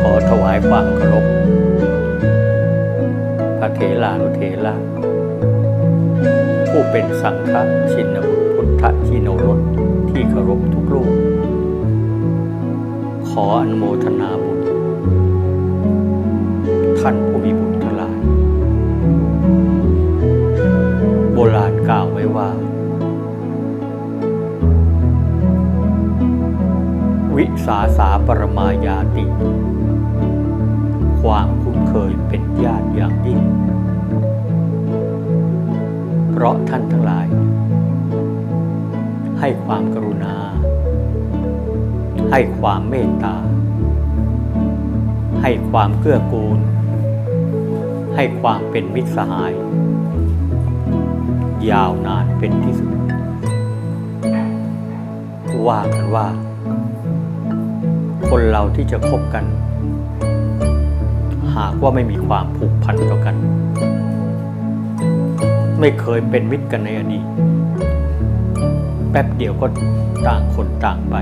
ขอถวายความเคารพพระเถรานุเถระผู้เป็นสังฆชินบุตรพุทธชิโนรสที่เคารพทุกรูปขออนุโมทนาบุญ ท่านผู้มีบุญทั้งหลาย โบราณกล่าวไว้ว่า วิสาสาปรมายาติ ความคุ้นเคยเป็นญาติอย่างยิ่ง เพราะท่านทั้งหลาย ให้ความกรุณา ให้ความเมตตา ให้ความเกื้อกูล ให้ความเป็นมิตรสหาย ยาวนานเป็นที่สุดว่ากันว่า คนเราที่จะคบกัน หากว่าไม่มีความผูกพันต่อกัน ไม่เคยเป็นมิตรกันในอดีตแป๊บเดียวก็ต่างคนต่างไป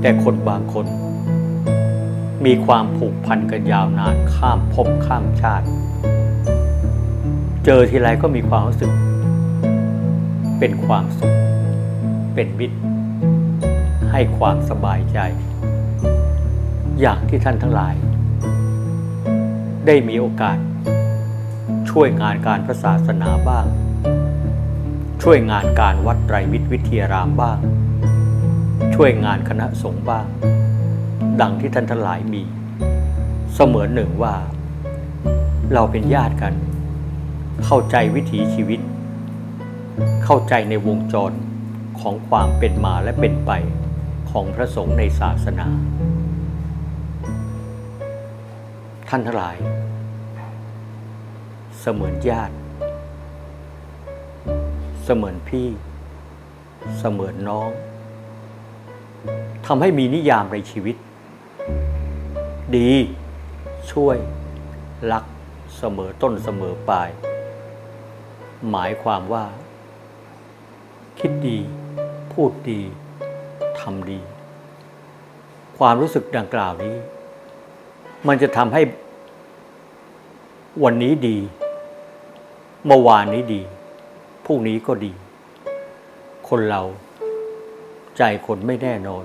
แต่คนบางคน มีความผูกพันกันยาวนานข้ามภพข้ามชาติ เจอทีไรก็มีความรู้สึก เป็นความสุข เป็นมิตร ให้ความสบายใจ อย่างที่ท่านทั้งหลาย ได้มีโอกาส ช่วยงานการพระศาสนาบ้าง ช่วยงานการวัดไตรมิตรวิทยารามบ้าง ช่วยงานคณะสงฆ์บ้าง ดังที่ท่านทั้งหลายมี เสมือนหนึ่งว่า เราเป็นญาติกัน เข้าใจวิถีชีวิต เข้าใจในวงจรของความเป็นมาและเป็นไป ของพระสงฆ์ในศาสนา ท่านทั้งหลาย เสมือนญาติ เสมือนพี่ เสมือนน้องทำให้มีนิยามในชีวิต ดี ช่วย รักเสมอต้นเสมอปลาย หมายความว่า คิดดี พูดดี ทำดี ความรู้สึกดังกล่าวนี้ มันจะทำให้วันนี้ดี เมื่อวานนี้ดีพรุ่งนี้ก็ดี คนเรา ใจคนไม่แน่นอน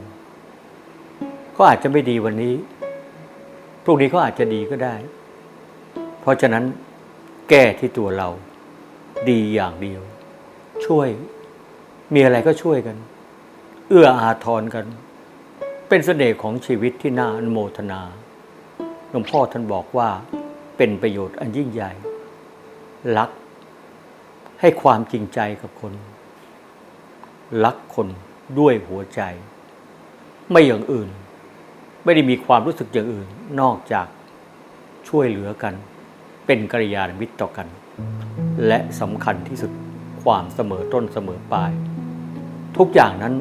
ก็อาจจะไม่ดีวันนี้พรุ่งนี้ก็อาจจะดีก็ได้ เพราะฉะนั้นแก้ที่ตัวเรา ดีอย่างเดียว ช่วยมีอะไรก็ช่วยกัน เอื้ออาทรกัน เป็นเสน่ห์ของชีวิตที่น่าอนุโมทนาหลวงพ่อท่านบอกว่าเป็นประโยชน์อันยิ่งใหญ่ รัก ให้ความจริงใจกับคน รักคนด้วยหัวใจ ไม่อย่างอื่น ไม่ได้มีความรู้สึกอย่างอื่น นอกจากช่วยเหลือกัน เป็นกัลยาณมิตรต่อกัน และสำคัญที่สุดความเสมอต้นเสมอปลาย ทุกอย่างนั้น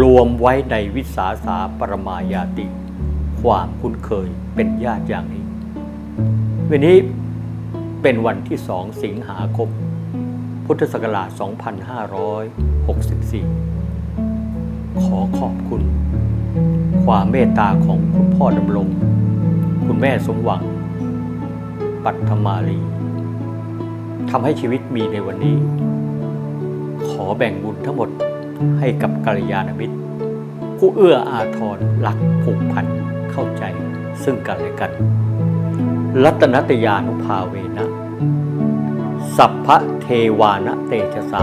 รวมไว้ในวิสาสาปรมายาติ ความคุ้นเคยเป็นญาติอย่างนี้ วันนี้เป็นวันที่สองสิงหาคม พุทธศักราช 2564 ขอขอบคุณ ความเมตตาของคุณพ่อดำรง คุณแม่สมหวัง ปัทมาลีทำให้ชีวิตมีในวันนี้ ขอแบ่งบุญทั้งหมด ให้กับกัลยาณมิตร ผู้เอื้ออาทรรักผูกพันเข้าใจซึ่งกันและกัน รัตนตยานุภาเวนะ สัพพะเทวานะเตชะสา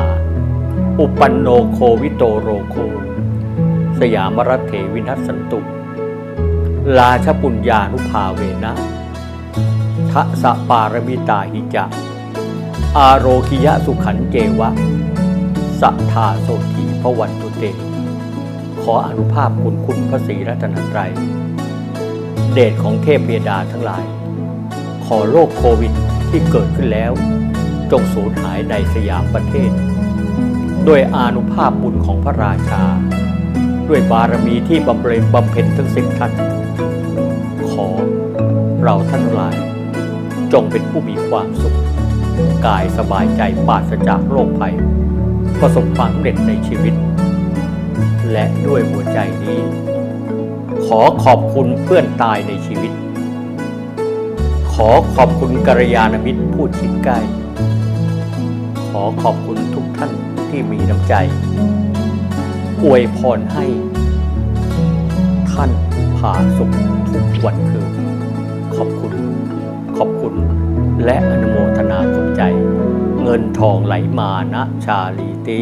อุปันโนโควิโตโรโค สยามรัตเถวินัสสันตุ ราชปุญญานุภาเวนะทะสะปารมิตาหิจะ อาโรคิยะสุขันเจวะ สัทธาโสที ระวันตุเต ขออนุภาพคุณคุณพระศรีรัตนตรัย เดชของเทพเบดาทั้งหลาย ขอโรคโควิดที่เกิดขึ้นแล้ว จงสูญหายในสยามประเทศ ด้วยอานุภาพบุญของพระราชา ด้วยบารมีที่บำเพ็ญบำเพ็ญทั้งสิบท่านขอเราท่านทั้งหลาย จงเป็นผู้มีความสุข กายสบายใจปราศจากโรคภัย ประสบความสำเร็จในชีวิต และด้วยหัวใจนี้ ขอขอบคุณเพื่อนตายในชีวิต ขอขอบคุณกัลยาณมิตรผู้ชิดใกล้ ขอขอบคุณทุกท่านที่มีน้ำใจ อวยพรให้ ท่านผาสุขทุกวันคืนขอบคุณ ขอบคุณ และอนุโมทนาขอบใจ เงินทองไหลมานะชาลีตี